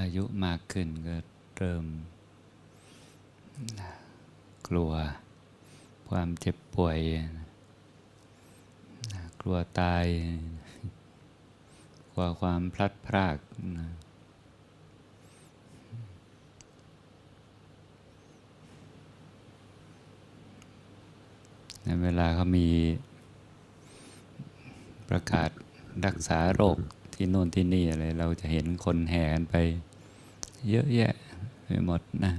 อายุมากขึ้นก็เริ่ม กลัวความเจ็บป่วย กลัวตาย กลัวความพลัดพรากในเวลาเขามีประกาศรักษาโรคที่โน่นที่นี่อะไร เราจะเห็นคนแห่กันไป เยอะแยะไปหมดนะ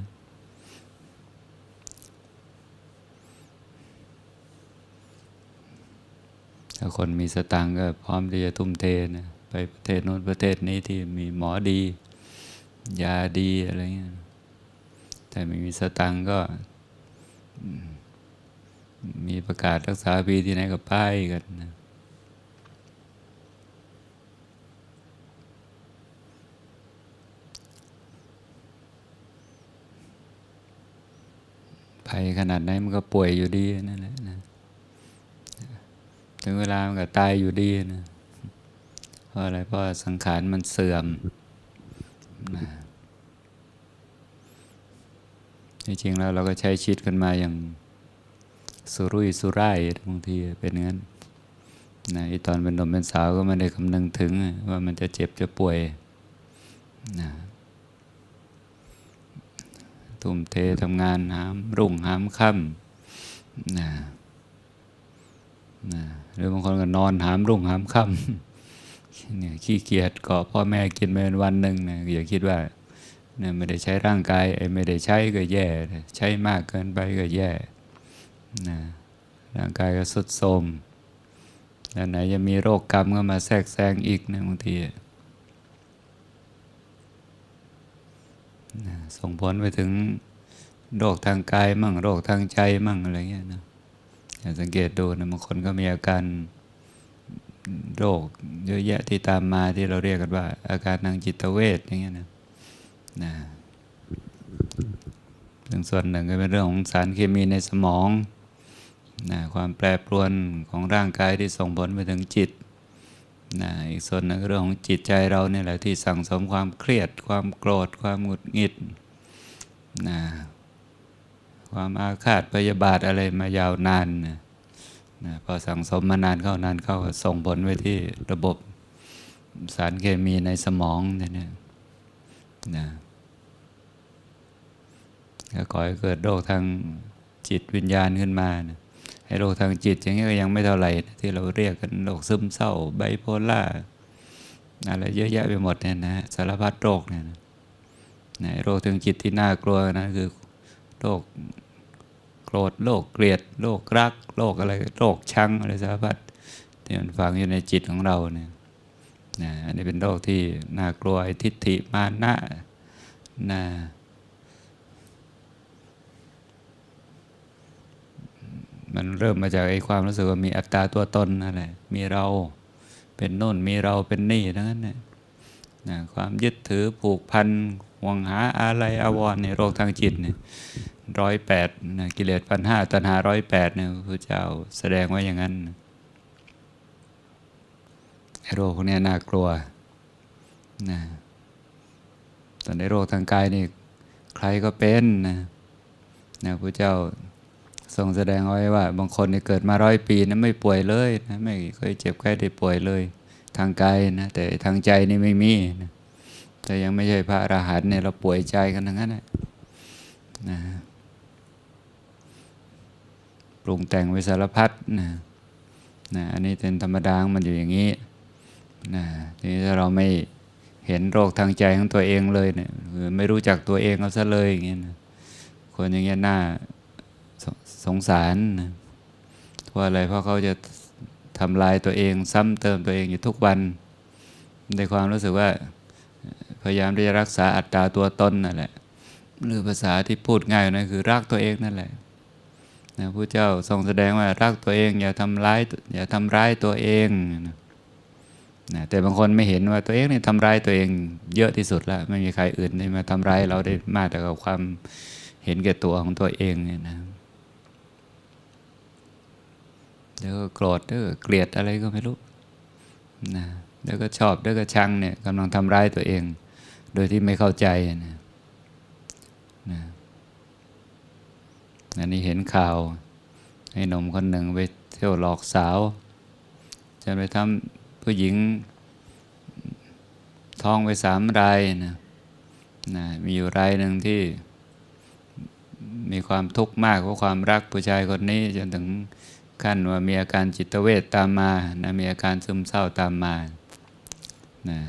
ถ้าคนมีสตังก็พร้อมที่จะทุ่มเทนะไปประเทศโน้นประเทศนี้ที่มีหมอดี ยาดีอะไรเงี้ยแต่ไม่มีสตังก็ มีประกาศรักษาฟรีที่ไหนก็ไปกันนะ ภัยขนาดไหนมันก็ป่วยอยู่ดีนั่นแหละนะถึงเวลามันก็ตายอยู่ดีนะเพราะอะไรเพราะสังขารมันเสื่อมนะจริงๆแล้วเราก็ใช้ชีวิตกันมาอย่างสุรุ่ยสุร่ายบางทีเป็นงั้นนะตอนเป็นหนุ่มเป็นสาวก็ไม่ได้คำนึงถึงว่ามันจะเจ็บจะป่วยนะ ทุ่มเททำงานหามรุ่งหามค่ำนะนะหรือบางคนก็นอนหามรุ่งหามค่ำเนี่ยขี้เกียจกาะพ่อแม่กินไปวันหนึ่งนะอย่าคิดว่าเนี่ยไม่ได้ใช้ร่างกายไอ้ไม่ได้ใช้ก็แย่ ใช้มากเกินไปก็แย่นะร่างกายก็สุดโทรมแล้วไหนจะมีโรคกรรมก็มาแทรกแซงอีกนะบางทีนะ ส่งผลไปถึงโรคทางกายมั่งโรคทางใจมั่งอะไรเงี้ยนะสังเกตดูนะบางคนก็มีอาการโรคเยอะแยะที่ตามมาที่เราเรียกกันว่า อาการทางจิตเวชอย่างเงี้ยนะนะซึ่งส่วนหนึ่งก็เป็นเรื่องของสารเคมีในสมองนะความแปรปรวนของร่างกายที่ส่งผลไปถึงจิต นะอีกส่วนหนึ่งเรื่องของจิตใจเราเนี่ยแหละที่สั่งสมความเครียด ความโกรธ ความหงุดหงิดนะความอาฆาตพยาบาทอะไรมายาวนานนะนะพอสั่งสมมานานเข้านานเข้าส่งผลไว้ที่ระบบสารเคมีในสมองเนี่ยนะก็ก่อให้เกิดโรคทางจิตวิญญาณขึ้นมานะ โรคทางจิตอย่างนี้ก็ยังไม่เท่าไหร่ที่เราเรียกกันโรคซึมเศร้าไบโพล่าอะไรเยอะแยะไปหมดเนี่ยนะสารพัดโรคเนี่ยนะโรคทางจิตที่น่ากลัวนะคือโรคโกรธโรคเกลียดโรครักโรคอะไรโรคชังอะไรสารพัดที่มันฝังอยู่ในจิตของเราเนี่ยนะอันนี้เป็นโรคที่น่ากลัวทิฏฐิมานะนะ มันเริ่มมาจากไอ้ความรู้สึกว่ามีอัตตาตัวตนนั่นแหละมีเราเป็นโน่นมีเราเป็นนี่ทั้งนั้นเนี่ยนะความยึดถือผูกพันห่วงหาอะไรอาวรณ์ในโรคทางจิตเนี่ยร้อยแปดนะกิเลสพันห้าตัณหาร้อยแปดเนี่ยพระเจ้าแสดงไว้อย่างนั้นโรคพวกนี้น่ากลัวนะตอนในโรคทางกายนี่ใครก็เป็นนะนะพระเจ้า ทรงแสดงไว้ว่า บางคนเนี่ยเกิดมาร้อยปีนะไม่ป่วยเลยนะไม่เคยเจ็บไข้ได้ป่วยเลย ทางกายนะแต่ทางใจนี่ไม่มีนะแต่ยังไม่ใช่พระอรหันต์เนี่ยเราป่วยใจกันทั้งนั้นนะนะปรุงแต่งไว้สารพัดนะนะอันนี้เป็นธรรมดามันอยู่อย่างนี้นะทีนี้ถ้าเราไม่เห็นโรคทางใจของตัวเองเลยเนี่ยหรือไม่รู้จักตัวเองเอาซะเลยอย่างเงี้ยนะคนอย่างเงี้ยน่า สงสารเพราะอะไรเพราะเขาจะทำลายตัวเองซ้ำเติมตัวเองอยู่ทุกวัน ในความรู้สึกว่า พยายามที่จะรักษาอัตตาตัวตนนั่นแหละหรือภาษาที่พูดง่ายนะคือรักตัวเองนั่นแหละนะพระเจ้าทรงแสดงว่ารักตัวเอง อย่าทำร้ายอย่าทำร้ายตัวเองนะนะแต่บางคนไม่เห็นว่าตัวเองนี่ทำร้ายตัวเองเยอะที่สุดแล้วไม่มีใครอื่นที่มาทำร้ายเราได้มากแต่กับความเห็นแก่ตัวของตัวเองเนี่ยนะ เดี๋ยวก็โกรธเดี๋ยวก็เกลียดอะไรก็ไม่รู้นะเดี๋ยวก็ชอบเดี๋ยวก็ชังเนี่ยกำลังทำร้ายตัวเอง โดยที่ไม่เข้าใจนะนะอันนี้เห็นข่าว ให้หนุ่มคนหนึ่งไปเที่ยวหลอกสาวจะไปทำผู้หญิงท้องไปสามรายนะนะมีอยู่รายหนึ่งที่มีความทุกข์มากเพราะความรักผู้ชายคนนี้จนถึง ขั้นว่ามีอาการจิตเวทตามมานะมีอาการซึมเศร้าตามมานะ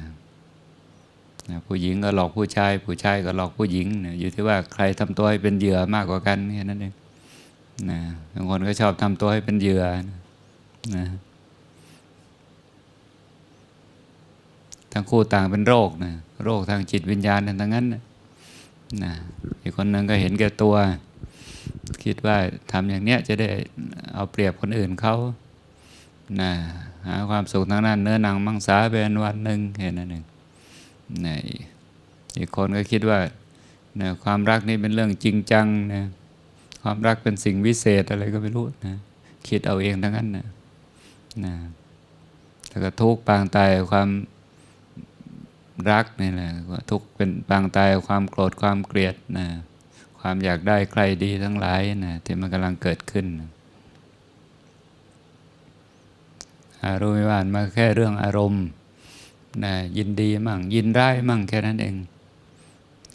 นะผู้หญิงก็หลอกผู้ชาย ผู้ชายก็หลอกผู้หญิงนะอยู่ที่ว่าใครทำตัวให้เป็นเหยื่อมากกว่ากันแค่นั้นเองนะบางคนก็ชอบทำตัวให้เป็นเหยื่อนะนะทั้งคู่ต่างเป็นโรคนะโรคทางจิตวิญญาณทั้งนั้นนะนะอีกคนหนึ่งก็เห็นแก่ตัว คิดว่าทำอย่างเนี้ยจะได้เอาเปรียบคนอื่นเขานะหาความสุขทางนั้นเนื้อหนังมังสาเป็นวันหนึ่งแค่นั้นเองนะอีกคนก็คิดว่านะความรักนี่เป็นเรื่องจริงจังนะความรักเป็นสิ่งวิเศษอะไรก็ไม่รู้นะคิดเอาเองทั้งนั้นนะนะแล้วก็ทุกปางตายความรักนี่แหละทุกเป็นปางตายความโกรธความเกลียดนะ ความอยากได้ใครดีทั้งหลายนะที่มันกำลังเกิดขึ้นนะอารมณ์วิวานมาแค่เรื่องอารมณ์นะยินดีมั่ง ยินร้ายมั่งแค่นั้นเอง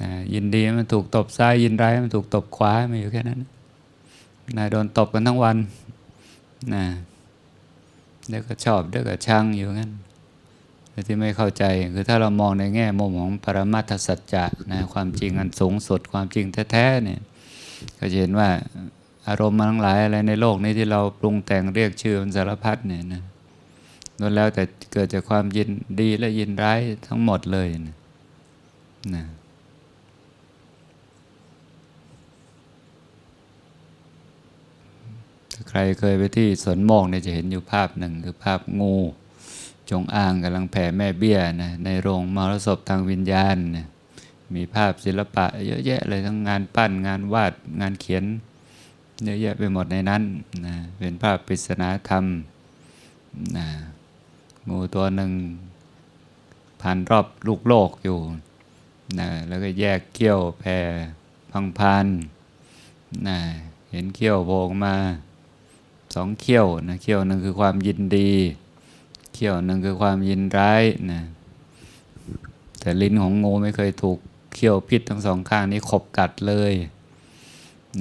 นะยินดีมันถูกตบซ้าย ยินร้ายมันถูกตบขวามาอยู่แค่นั้นนะโดนตบกันทั้งวันนะเดี๋ยวก็ชอบเดี๋ยวก็ชังอยู่งั้น แต่ที่ไม่เข้าใจคือถ้าเรามองในแง่มุมของปรมัตถสัจจะนะความจริงอันสูงสุดความจริงแท้ๆเนี่ยก็จะเห็นว่าอารมณ์มันทั้งหลายอะไรในโลกนี้ที่เราปรุงแต่งเรียกชื่อมันสารพัดเนี่ยนะล้วนแล้วแต่เกิดจากความยินดีและยินร้ายทั้งหมดเลยนะนะใครเคยไปที่สวนโมกเนี่ยจะเห็นอยู่ภาพหนึ่งคือภาพงู จงอางกำลังแผ่แม่เบี้ยนะในโรงมรสพทางวิญญาณนะมีภาพศิลปะเยอะแยะเลยทั้งงานปั้นงานวาดงานเขียนเยอะแยะไปหมดในนั้นนะเป็นภาพปริศนาธรรมนะงูตัวหนึ่งพันรอบลูกโลกอยู่นะแล้วก็แยกเขี้ยวแผ่พังพานนะเห็นเขี้ยวโผล่มาสองเขี้ยวนะเขี้ยวหนึ่งคือความยินดี เขี้ยวนึ่งคือความยินร้ายนะแต่ลิ้นของงูไม่เคยถูกเขี้ยวพิษทั้งสองข้างนี้ขบกัดเลย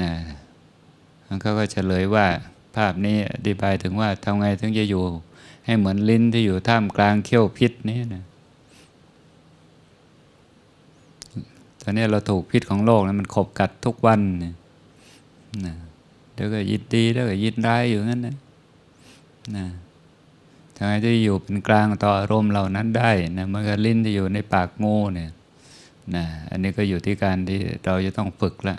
นะมันก็เฉลยว่าภาพนี้อธิบายถึงว่าทำไงถึงจะอยู่ ให้เหมือนลิ้นที่อยู่ท่ามกลางเขี้ยวพิษนี้นะตอนนี้เราถูกพิษของโลกนะมันขบกัดทุกวันนะนะเดี๋ยวก็ยินดีเดี๋ยวก็ยินร้ายอยู่งั้นนะนะ ทำไมจะอยู่เป็นกลางต่ออารมณ์เหล่านั้นได้นะเมื่อลิ้นที่อยู่ในปากงูเนี่ยนะอันนี้ก็อยู่ที่การที่เราจะต้องฝึกละ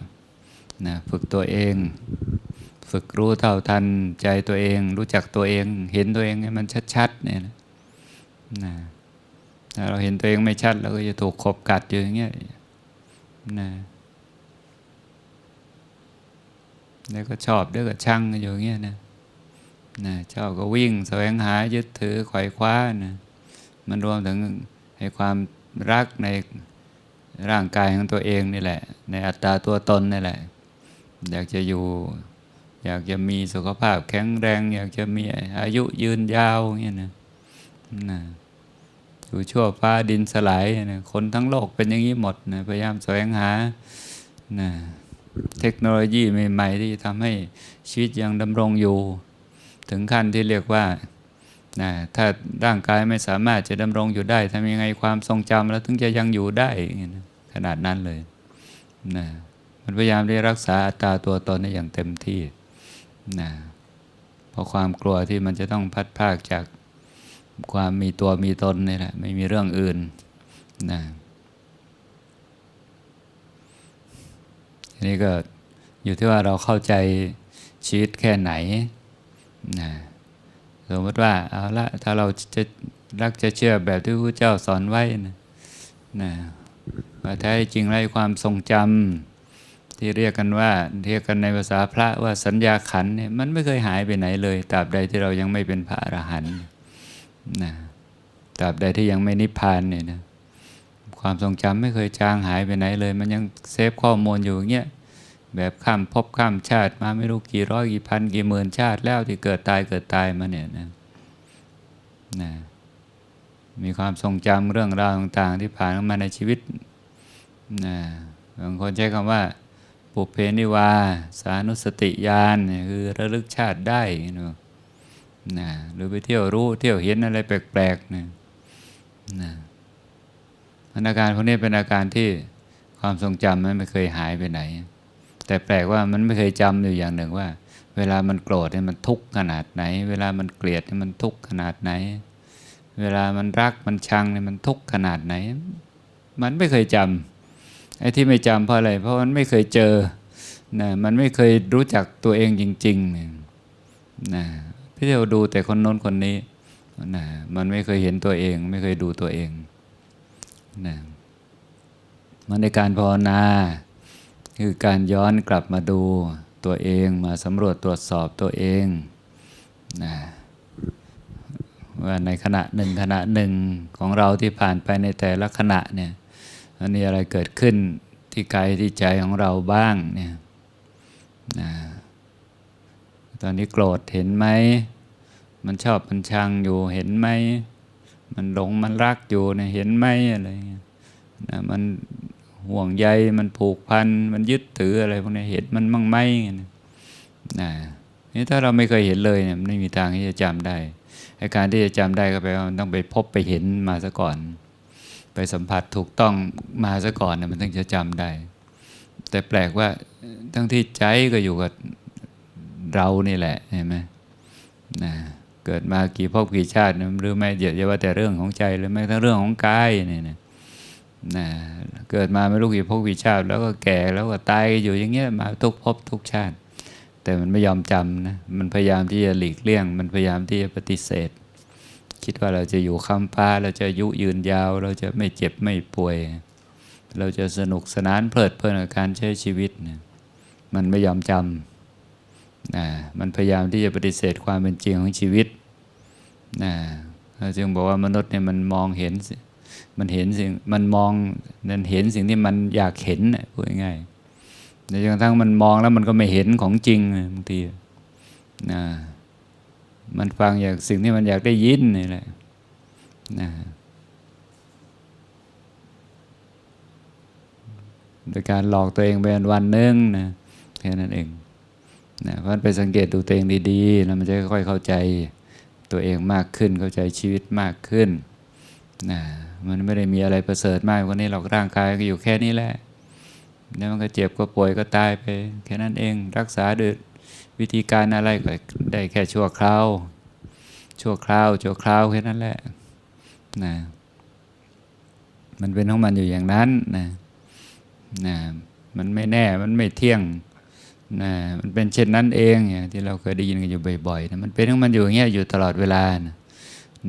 นะฝึกตัวเอง ฝึกรู้เท่าทันใจตัวเอง รู้จักตัวเอง เห็นตัวเองให้มันชัดๆเนี่ยนะนะถ้าเราเห็นตัวเองไม่ชัดเราก็จะถูกขบกัดอยู่อย่างเงี้ยนะแล้วก็ชอบแล้วก็ชังอยู่อย่างเงี้ยนะ นะชอบก็วิ่งแสวงหายึดถือไขว่คว้านะมันรวมถึงให้ความรักในร่างกายของตัวเองนี่แหละ ในอัตราตัวตนนี่แหละ อยากจะอยู่ อยากจะมีสุขภาพแข็งแรง อยากจะมีอายุยืนยาวเงี้ยนะนะอยู่ชั่วฟ้าดินสลายนะคนทั้งโลกเป็นอย่างนี้หมดนะพยายามแสวงหานะเทคโนโลยีใหม่ ๆ ที่ทำให้ชีวิตยังดำรงอยู่ ถึงขั้นที่เรียกว่านะถ้าร่างกายไม่สามารถจะดำรงอยู่ได้ทำยังไงความทรงจำแล้วถึงจะยังอยู่ได้ขนาดนั้นเลยนะมันพยายามได้รักษาอัตราตัวตนได้อย่างเต็มที่นะเพราะความกลัวที่มันจะต้องพัดพากจากความมีตัวมีตนนี่แหละไม่มีเรื่องอื่นนะทีนี้ก็อยู่ที่ว่าเราเข้าใจชีวิตแค่ไหน นะสมมติว่าเอาละถ้าเราจะรักจะเชื่อแบบที่พระเจ้าสอนไว้นะนะว่าแท้จริงไรความทรงจำที่เรียกกันว่าเรียกกันในภาษาพระว่าสัญญาขันเนี่ยมันไม่เคยหายไปไหนเลยตราบใดที่เรายังไม่เป็นพระอรหันต์นะตราบใดที่ยังไม่นิพพานเนี่ยนะความทรงจำไม่เคยจางหายไปไหนเลย มันยังเซฟข้อมูลอยู่อย่างเงี้ย แบบข้ามภพข้ามชาติ มาไม่รู้กี่ร้อยกี่พันกี่หมื่นชาติแล้วที่เกิดตายเกิดตายมาเนี่ยนะนะมีความทรงจำเรื่องราวต่าง ๆ ที่ผ่านมาในชีวิตนะบางคนใช้คำว่า ปุเพนิวา สานุสติญาณคือระลึกชาติได้นะนะหรือไปเที่ยวรู้เที่ยวเห็นอะไรแปลกๆนะนะอาการพวกนี้เป็นอาการที่ความทรงจำมันไม่เคยหายไปไหน แต่แปลกว่ามันไม่เคยจำอยู่อย่างหนึ่งว่า เวลามันโกรธเนี่ยมันทุกข์ขนาดไหน เวลามันเกลียดเนี่ยมันทุกข์ขนาดไหน เวลามันรักมันชังเนี่ยมันทุกข์ขนาดไหน มันไม่เคยจำไอ้ที่ไม่จำเพราะอะไร เพราะมันไม่เคยเจอนะมันไม่เคยรู้จักตัวเองจริงๆเนี่ยนะพี่เดียวดูแต่คนโน้นคนนี้นะมันไม่เคยเห็นตัวเอง ไม่เคยดูตัวเองนะมันในการภาวนา คือการย้อนกลับมาดูตัวเองมาสำรวจตรวจสอบตัวเองนะว่าในขณะหนึ่งขณะหนึ่งของเราที่ผ่านไปในแต่ละขณะเนี่ยมันมีอะไรเกิดขึ้นที่กายที่ใจของเราบ้างเนี่ยนะตอนนี้โกรธเห็นไหม มันชอบมันชังอยู่เห็นไหม มันหลงมันรักอยู่เนี่ยเห็นไหมอะไรเงี้ยนะมัน ห่วงใยมันผูกพันมันยึดถืออะไรพวกนี้เห็นมันมั่งไหมนะนี่ถ้าเราไม่เคยเห็นเลยเนี่ยไม่มีทางที่จะจำได้ไอการที่จะจำได้ก็แปลว่ามันต้องไปพบไปเห็นมาซะก่อน ไปสัมผัสถูกต้องมาซะก่อนเนี่ยมันถึงจะจำได้ แต่แปลกว่าทั้งที่ใจก็อยู่กับเรานี่แหละเห็นไหมนะเกิดมากี่ภพกี่ชาตินะหรือไม่เดี๋ยวว่าแต่เรื่องของใจหรือไม่ทั้งเรื่องของกายเนี่ยนะ นะเกิดมาไม่รู้กี่ภพกี่ชาติ แล้วก็แก่แล้วก็ตายอยู่อย่างเงี้ยมาทุกภพทุกชาติ แต่มันไม่ยอมจำนะมันพยายามที่จะหลีกเลี่ยง มันพยายามที่จะปฏิเสธ คิดว่าเราจะอยู่คำฟ้าเราจะยุยืนยาว เราจะไม่เจ็บไม่ป่วย เราจะสนุกสนานเพลิดเพลินกับการใช้ชีวิตเนี่ยมันไม่ยอมจำนะมันพยายามที่จะปฏิเสธความเป็นจริงของชีวิตนะจึงบอกว่ามนุษย์เนี่ยมันมองเห็น มันเห็นสิ่งมันมองนั่นเห็นสิ่งที่มันอยากเห็นน่ะพูดง่ายๆในจนกระทั่งมันมองแล้วมันก็ไม่เห็นของจริงบางทีนะมันฟังอยากสิ่งที่มันอยากได้ยินนี่แหละนะโดยการหลอกตัวเองไปวันหนึงนะแค่นั้นเองนะเพราะไปสังเกตดูตัวเองดีๆแล้วมันจะค่อยๆเข้าใจตัวเองมากขึ้นเข้าใจชีวิตมากขึ้นนะ มันไม่ได้มีอะไรประเสริฐมากกว่านี้หรอกร่างกายก็อยู่แค่นี้แหละแล้วมันก็เจ็บก็ป่วยก็ตายไป แค่นั้นเองรักษาด้วยวิธีการอะไรก็ได้แค่ชั่วคราวชั่วคราวชั่วคราวแค่นั้นแหละนะมันเป็นของมันอยู่อย่างนั้นนะนะมันไม่แน่มันไม่เที่ยงนะมันเป็นเช่นนั้นเองอย่างที่เราเคยได้ยินกันอยู่บ่อยๆนะมันเป็นของมันอยู่อย่างเงี้ยอยู่ตลอดเวลานะ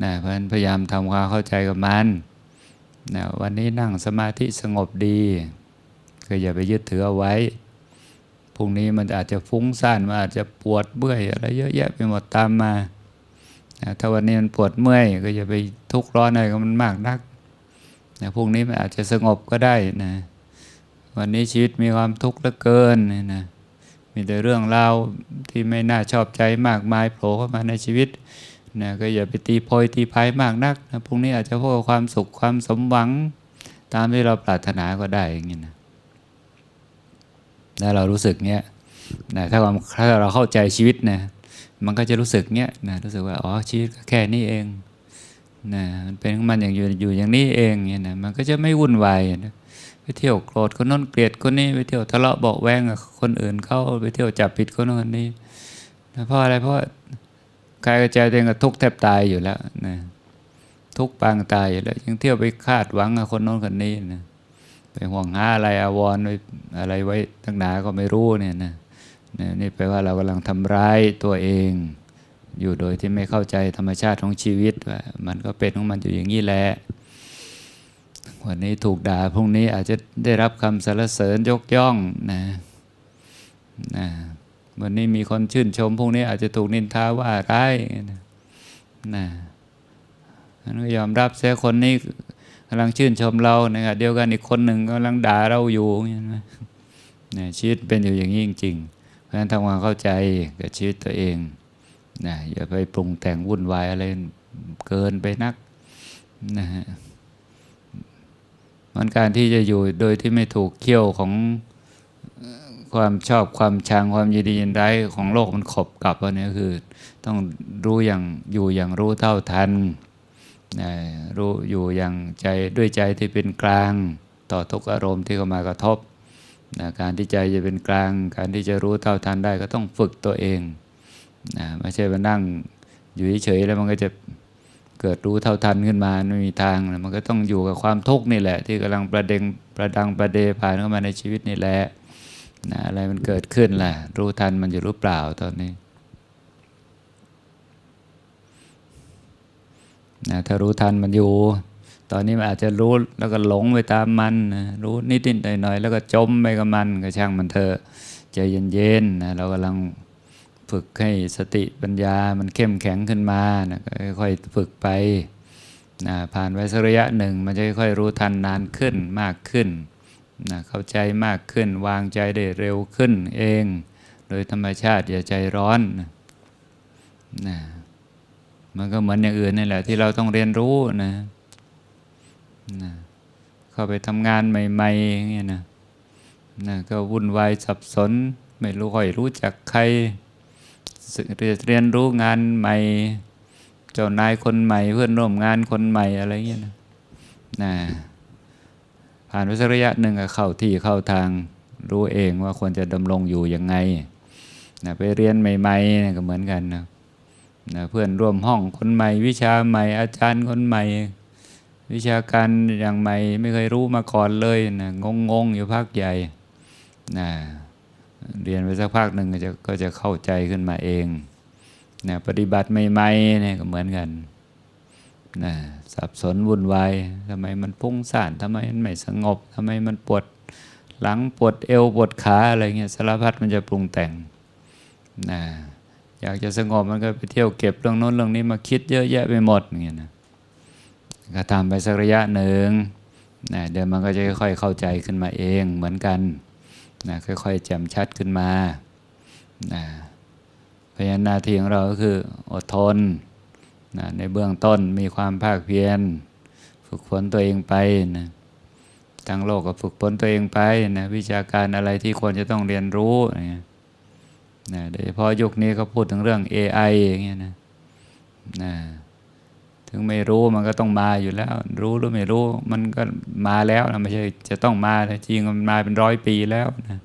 นะเพราะฉะนั้นพยายามทำความเข้าใจกับมัน นะวันนี้นั่งสมาธิสงบดีก็อย่าไปยึดถือเอาไว้พรุ่งนี้มันอาจจะฟุ้งซ่านมันอาจจะปวดเมื่อยอะไรเยอะแยะไปหมดตามมานะถ้าวันนี้มันปวดเมื่อยก็อย่าไปทุกข์ร้อนอะไรกับมันมากนักนะพรุ่งนี้มันอาจจะสงบก็ได้นะวันนี้ชีวิตมีความทุกข์เหลือเกินนะมีแต่เรื่องราวที่ไม่น่าชอบใจมากมายโผล่เข้ามาในชีวิต นะก็อย่าไปตีโพยตีพายมากนักนะพรุ่งนี้อาจจะพบกับความสุขความสมหวัง ตามที่เราปรารถนาก็ได้อย่างนี้นะถ้าเรารู้สึกเนี้ยนะถ้าความถ้าเราเข้าใจชีวิตนะมันก็จะรู้สึกเนี้ยนะรู้สึกว่าอ๋อชีวิตแค่นี้เองนะมันเป็นของมันอย่างอยู่อยู่อย่างนี้เองเนี่ยนะมันก็จะไม่วุ่นวายนะไปเที่ยวโกรธคนนั้นเกลียดคนนี้ไปเที่ยวทะเลาะเบาแวงกับคนอื่นเข้าไปเที่ยวจับผิดคนนั้นคนนี้นะเพราะอะไรเพราะ กายกับใจตัวเองก็ทุกข์แทบตายอยู่แล้วนะทุกข์ปางตายอยู่แล้วยังเที่ยวไปคาดหวังกับคนโน้นคนนี้นะไปห่วงหาอะไรอาวรไว้อะไรไว้ตั้งหนาก็ไม่รู้เนี่ยนะนะนี่แปลว่าเรากำลังทำร้ายตัวเอง อยู่โดยที่ไม่เข้าใจธรรมชาติของชีวิตว่ามันก็เป็นของมันอยู่อย่างนี้แหละวันนี้ถูกด่าพรุ่งนี้อาจจะได้รับคำสรรเสริญยกย่องนะนะ วันนี้มีคนชื่นชมพรุ่งนี้อาจจะถูกนินทาว่าร้ายนะนะนั้นก็ยอมรับเสียคนนี้กำลังชื่นชมเรานะครับเดียวกันอีกคนหนึ่งกำลังด่าเราอยู่เห็นไหมเนี่ยชีวิตเป็นอยู่อย่างนี้จริงๆ เพราะฉะนั้นทำความเข้าใจกับชีวิตตัวเองนะอย่าไปปรุงแต่งวุ่นวายอะไรเกินไปนักนะฮะมันการที่จะอยู่โดยที่ไม่ถูกเขี้ยวของ ความชอบความชังความยินดียินร้ายของโลกมันขบกลับอันนี้คือ ต้องรู้อย่างอยู่อย่างรู้เท่าทันนะรู้อยู่อย่างใจด้วยใจที่เป็นกลาง ต่อทุกอารมณ์ที่เข้ามากระทบนะการที่ใจจะเป็นกลาง การที่จะรู้เท่าทันได้ก็ต้องฝึกตัวเองนะไม่ใช่มานั่งอยู่เฉยๆแล้วมันก็จะเกิดรู้เท่าทันขึ้นมาไม่มีทางนะมันก็ต้องอยู่กับความทุกข์นี่แหละ ที่กำลังประเด็งประดังประเดผ่านเข้ามาในชีวิตนี่แหละ นะอะไรมันเกิดขึ้นล่ะ รู้ทันมันอยู่รู้เปล่าตอนนี้นะถ้ารู้ทันมันอยู่ ตอนนี้มันอาจจะรู้แล้วก็หลงไปตามมันนะรู้นิดๆหน่อยๆ แล้วก็จมไปกับมันก็ช่างมันเถอะใจเย็นๆนะเรากำลังฝึกให้สติปัญญามันเข้มแข็งขึ้นมานะค่อยๆฝึกไปนะผ่านไปสักระยะหนึ่ง มันจะค่อยๆรู้ทันนานขึ้นมากขึ้น นะเข้าใจมากขึ้นวางใจได้เร็วขึ้นเอง โดยธรรมชาติอย่าใจร้อนนะนะมันก็เหมือนอย่างอื่นนี่แหละที่เราต้องเรียนรู้นะนะเข้าไปทำงานใหม่ๆอย่างเงี้ยนะนะก็วุ่นวายสับสน ไม่รู้ค่อยรู้จักใครเรียนรู้งานใหม่ เจ้านายคนใหม่ เพื่อนร่วมงานคนใหม่อะไรเงี้ยนะนะ ผ่านไปสักระยะหนึ่งก็เข้าที่เข้าทางรู้เองว่าควรจะดำรงอยู่ยังไงนะไปเรียนใหม่ๆก็เหมือนกันนะนะเพื่อนร่วมห้องคนใหม่ วิชาใหม่อาจารย์คนใหม่ วิชาการอย่างใหม่ไม่เคยรู้มาก่อนเลยนะงงๆอยู่พักใหญ่นะเรียนไปสักพักหนึ่งก็จะก็จะเข้าใจขึ้นมาเองนะปฏิบัติใหม่ๆเนี่ยก็เหมือนกันนะ สับสนวุ่นวายทำไมมันพุ่งซ่านทำไมมันไม่สงบทำไมมันปวดหลังปวดเอวปวดขาอะไรเงี้ยสารพัดมันจะปรุงแต่งนะอยากจะสงบมันก็ไปเที่ยวเก็บเรื่องโน้นเรื่องนี้มาคิดเยอะแยะไปหมดอย่างเงี้ยนะก็ทำไปสักระยะหนึ่งนะเดี๋ยวมันก็จะค่อยๆเข้าใจขึ้นมาเองเหมือนกันนะค่อยๆแจ่มชัดขึ้นมานะพราะฉะนั้นหน้าทีของเราก็คืออดทน นะในเบื้องต้นมีความภาคเพียร ฝึกฝนตัวเองไปนะทางโลกก็ฝึกฝนตัวเองไปนะวิชาการอะไรที่ควรจะต้องเรียนรู้อย่างเงี้ยนะโดยเฉพาะยุคนี้เขาพูดถึงเรื่อง AI อย่างเงี้ยนะนะถึงไม่รู้มันก็ต้องมาอยู่แล้ว รู้หรือไม่รู้มันก็มาแล้วนะไม่ใช่จะต้องมาจริงมันมาเป็นร้อยปีแล้วนะ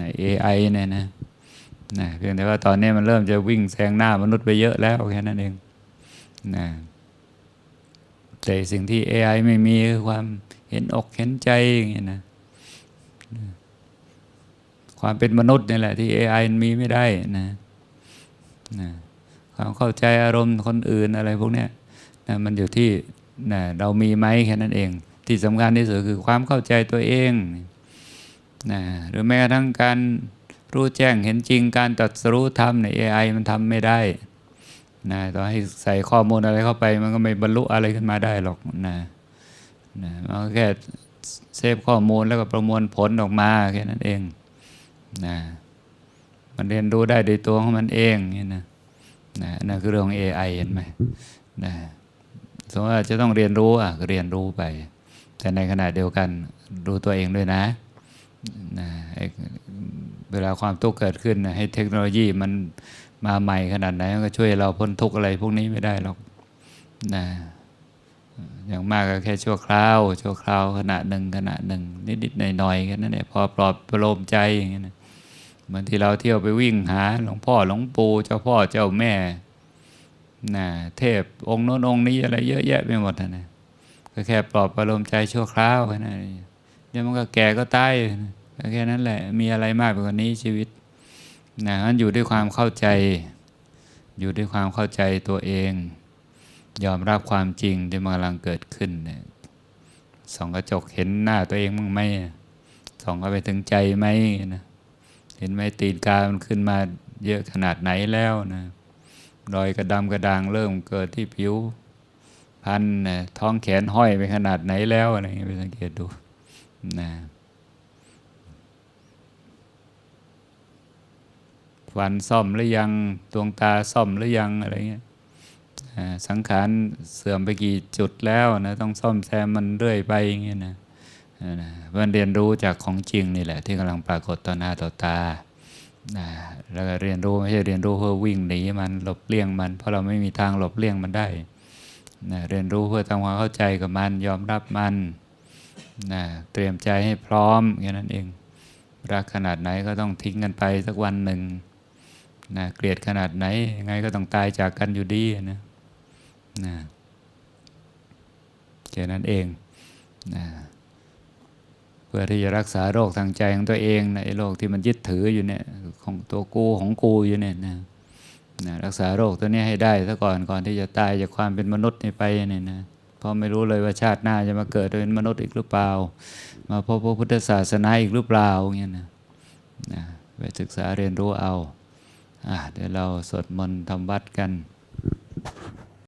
นะ AI เนี่ยนะนะเพียงแต่ว่าตอนนี้มันเริ่มจะวิ่งแซงหน้ามนุษย์ไปเยอะแล้วแค่นั้นเอง นะแต่สิ่งที่ AI ไม่มีคือความเห็นอกเห็นใจอย่างเงี้ยนะ ความเป็นมนุษย์นี่แหละ ที่ AI มันมีไม่ได้นะนะความเข้าใจอารมณ์คนอื่นอะไรพวกเนี้ยนะมันอยู่ที่นะเรามีไหมแค่นั้นเอง ที่สำคัญที่สุดคือความเข้าใจตัวเองนะหรือแม้กระทั่งการรู้แจ้งเห็นจริงการตรัสรู้ธรรมใน AI มันทำไม่ได้ นะต่อให้ใส่ข้อมูลอะไรเข้าไป มันก็ไม่บรรลุอะไรขึ้นมาได้หรอกนะนะมันก็แค่เซฟข้อมูลแล้วก็ประมวลผลออกมาแค่นั้นเองนะมันเรียนรู้ได้โดยตัวของมันเองนี่นะนะนั่นคือเรื่องของ AI เห็นไหมนะสมมติว่าจะต้องเรียนรู้อะก็เรียนรู้ไป แต่ในขณะเดียวกันรู้ตัวเองด้วยนะนะเวลาความทุกข์เกิดขึ้นนะให้เทคโนโลยีมัน มาใหม่ขนาดไหนมันก็ช่วยเราพ้นทุกข์อะไรพวกนี้ไม่ได้หรอกนะอย่างมากก็แค่ชั่วคราว ชั่วคราวขณะหนึ่งขณะหนึ่งนิดๆหน่อยๆแค่นั้นเองพอปลอบประโลมใจอย่างเงี้ยนะเหมือนที่เราเที่ยวไปวิ่งหาหลวงพ่อหลวงปู่เจ้าพ่อเจ้าแม่นะเทพองค์โน้นองค์นี้อะไรเยอะแยะไปหมดนะก็แค่ปลอบประโลมใจชั่วคราวแค่นั้นเองเดี๋ยวมันก็แก่ก็ตายแค่นั้นแหละ มีอะไรมากไปกว่านี้ชีวิต นะมันอยู่ด้วยความเข้าใจ อยู่ด้วยความเข้าใจตัวเอง ยอมรับความจริงที่มันกำลังเกิดขึ้นเนี่ยส่องกระจกเห็นหน้าตัวเองมั้งไหมส่องเข้าไปถึงใจไหมนะเห็นไหมตีนกามันขึ้นมาเยอะขนาดไหนแล้วนะรอยกระดำกระด่างเริ่มเกิดที่ผิว พันนะท้องแขนห้อยไปขนาดไหนแล้วอะไรเงี้ยไปสังเกตดูนะ ฟันซ่อมหรือยัง ดวงตาซ่อมหรือยังอะไรเงี้ยสังขารเสื่อมไปกี่จุดแล้วนะต้องซ่อมแซมมันเรื่อยไปอย่างเงี้ยนะมันเรียนรู้จากของจริงนี่แหละ ที่กำลังปรากฏต่อหน้าต่อตาแล้วก็เรียนรู้ไม่ใช่เรียนรู้เพื่อวิ่งหนีมันหลบเลี่ยงมัน เพราะเราไม่มีทางหลบเลี่ยงมันได้นะเรียนรู้เพื่อทำความเข้าใจกับมันยอมรับมันนะเตรียมใจให้พร้อมแค่นั้นเอง รักขนาดไหนก็ต้องทิ้งกันไปสักวันหนึ่ง นะเกลียดขนาดไหนยังไงก็ต้องตายจากกันอยู่ดีนะนะแค่นั้นเองนะเพื่อที่จะรักษาโรคทางใจของตัวเองในะไอ้โรคที่มันยึดถืออยู่เนี่ยของตัวกูของกูอยู่เนี่ยนะนะรักษาโรคตัวนี้ให้ได้ซะก่อนก่อนที่จะตายจากความเป็นมนุษย์นี่ไปเนี่ยนะเพราะไม่รู้เลยว่าชาติหน้าจะมาเกิดเป็นมนุษย์อีกหรือเปล่า มาพบพระพุทธศาสนาอีกหรือเปล่าเงี้ยนะนะไปศึกษาเรียนรู้เอา เดี๋ยวเราสวดมนต์ทำวัดกัน